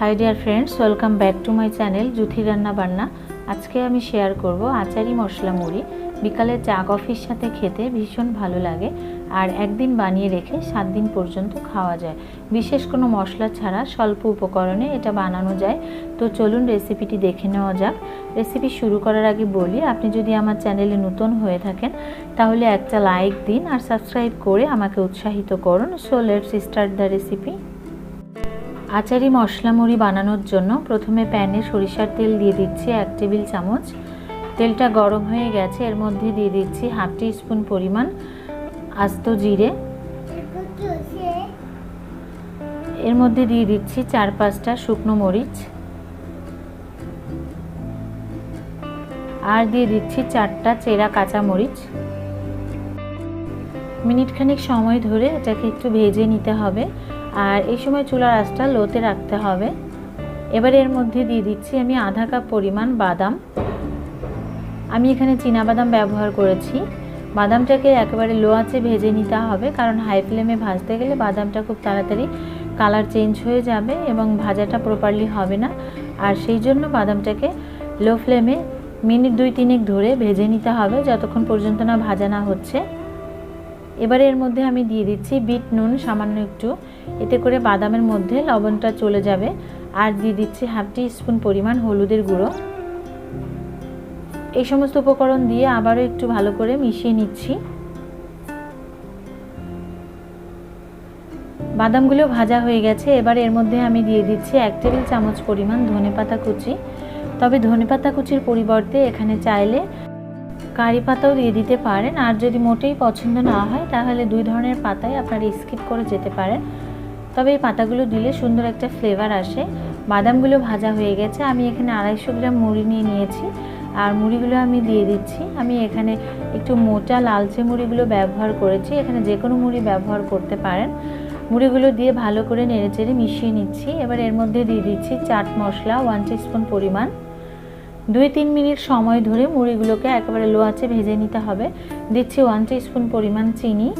Hi dear friends welcome back to my channel Juthi রান্না বান্না আজকে আমি শেয়ার করব আচারি মশলা মুড়ি। বিকালে চা কফির সাথে খেতে ভীষণ ভালো লাগে আর একদিন বানিয়ে রেখে সাত দিন পর্যন্ত খাওয়া যায়। বিশেষ কোনো মশলা ছাড়া স্বল্প উপকরণে এটা বানানো যায়। তো চলুন রেসিপিটি দেখে নেওয়া যাক। রেসিপি শুরু করার আগে বলি, আপনি যদি আমার চ্যানেলে নতুন হয়ে থাকেন, তাহলে একটা লাইক দিন আর সাবস্ক্রাইব করে আমাকে উৎসাহিত করুন। So let's start the recipe achari মশলা মুড়ি বানানোর জন্য প্রথমে প্যানে সরিষার তেল দিয়ে দিচ্ছি এক টেবিল চামচ। তেলটা গরম হয়ে গেছে, এর মধ্যে দিয়ে দিচ্ছি হাফ টি স্পুন পরিমাণ আস্ত জিরে। এর মধ্যে দিয়ে দিচ্ছি চার পাঁচটা শুকনো মরিচ। আর দিয়ে দিচ্ছি চারটা চেরা কাঁচা মরিচ। মিনিটখানেক সময় ধরে এটাকে একটু ভেজে নিতে হবে। আর এই সময় চুলার আঁচটা লোতে রাখতে হবে। এবার এর মধ্যে দিয়ে দিচ্ছি আমি আধা কাপ পরিমাণ বাদাম। আমি এখানে বাদাম ব্যবহার করেছি। বাদামটাকে একেবারে লো আঁচে ভেজে নিতে হবে, কারণ হাই ফ্লেমে ভাজতে গেলে বাদামটা খুব তাড়াতাড়ি কালার চেঞ্জ হয়ে যাবে এবং ভাজাটা প্রপারলি হবে না। আর সেই জন্য বাদামটাকে লো ফ্লেমে মিনিট দুই তিনেক ধরে ভেজে নিতে হবে, যতক্ষণ পর্যন্ত না ভাজা না হচ্ছে। এবারে এর মধ্যে আমি দিয়ে দিচ্ছি বিট নুন, সামান্য একটু। এতে করে বাদামের মধ্যে লবণটা চলে যাবে। আর দিয়ে দিচ্ছি হাফ টি স্পুন পরিমাণ হলুদের গুঁড়ো। এই সমস্ত উপকরণ দিয়ে আবারও একটু ভালো করে মিশিয়ে নিচ্ছি। বাদামগুলো ভাজা হয়ে গেছে। এবার এর মধ্যে আমি দিয়ে দিচ্ছি এক টেবিল চামচ পরিমাণ ধনেপাতা কুচি। তবে ধনেপাতা কুচির পরিবর্তে এখানে চাইলে কারি পাতাও দিয়ে দিতে পারেন। আর যদি মোটেই পছন্দ না হয়, তাহলে দুই ধরনের পাতায় আপনারা স্কিপ করে যেতে পারেন। তবে এই পাতাগুলো দিলে সুন্দর একটা ফ্লেভার আসে। বাদামগুলো ভাজা হয়ে গেছে। আমি এখানে আড়াইশো গ্রাম মুড়ি নিয়ে নিয়েছি। আর মুড়িগুলো আমি দিয়ে দিচ্ছি। আমি এখানে একটু মোটা লালচে মুড়িগুলো ব্যবহার করেছি। এখানে যে কোনো মুড়ি ব্যবহার করতে পারেন। মুড়িগুলো দিয়ে ভালো করে নেড়েচেড়ে মিশিয়ে নিচ্ছি। এবার এর মধ্যে দিয়ে দিচ্ছি চাট মশলা ওয়ান স্পুন পরিমাণ। দুই তিন মিনিট সময় ধরে মুড়িগুলোকে একেবারে লো আঁচে ভেজে নিতে হবে। দিচ্ছি ওয়ান স্পুন পরিমাণ চিনি।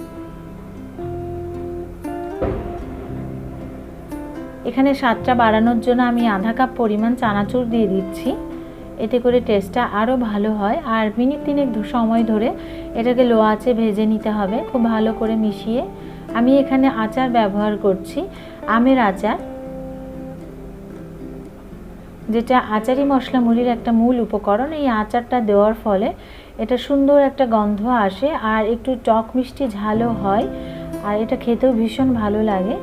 এখানে স্বাদটা বাড়ানোর জন্য আমি আধা কাপ পরিমাণ চানাচুর দিয়ে দিচ্ছি। এতে করে টেস্টটা আরও ভালো হয়। আর মিনিট তিনেক সময় ধরে এটাকে লো ভেজে নিতে হবে। খুব ভালো করে মিশিয়ে আমি এখানে আচার ব্যবহার করছি। আমের আচার। যেটা আচারি মশলা মুড়ির একটা মূল উপকরণ, এই আচারটা দেওয়ার ফলে এটা সুন্দর একটা গন্ধ আসে আর একটু টক মিষ্টি ঝালও হয় আর এটা খেতেও ভীষণ ভালো লাগে।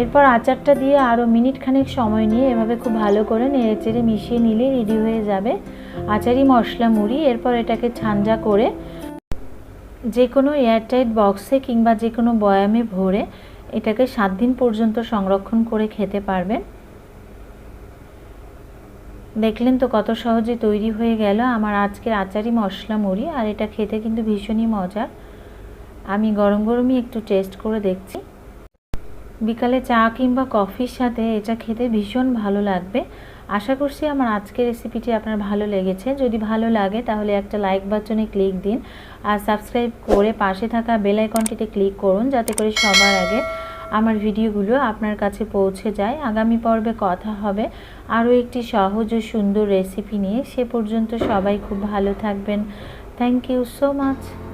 এরপর আচারটা দিয়ে আরও মিনিট খানেক সময় নিয়ে এভাবে খুব ভালো করে নেড়ে চেড়ে মিশিয়ে নিলে রেডি হয়ে যাবে আচারি মশলা মুড়ি। এরপর এটাকে ঠান্ডা করে যে কোনো এয়ারটাইট বক্সে কিংবা যে কোনো বয়ামে ভরে এটাকে সাত দিন পর্যন্ত সংরক্ষণ করে খেতে পারবেন। দেখলেন তো কত সহজে তৈরি হয়ে গেল আমার আজকের আচারি মশলা মুড়ি, আর এটা খেতে কিন্তু ভীষণই মজার। আমি গরম গরমই একটু টেস্ট করে দেখছি। বিকালে চা কিংবা কফির সাথে এটা খেতে ভীষণ ভালো লাগবে। আশা করছি আমার আজকের রেসিপিটি আপনার ভালো লেগেছে। যদি ভালো লাগে তাহলে একটা লাইক বাটনে ক্লিক দিন, আর সাবস্ক্রাইব করে পাশে থাকা বেল আইকনটিতে ক্লিক করুন, যাতে করে সবার আগে আমার ভিডিওগুলো আপনার কাছে পৌঁছে যায়। আগামী পর্বে কথা হবে। আরও একটি সহজ ও সুন্দর রেসিপি নিয়ে। সে পর্যন্ত সবাই খুব ভালো থাকবেন। Thank you so much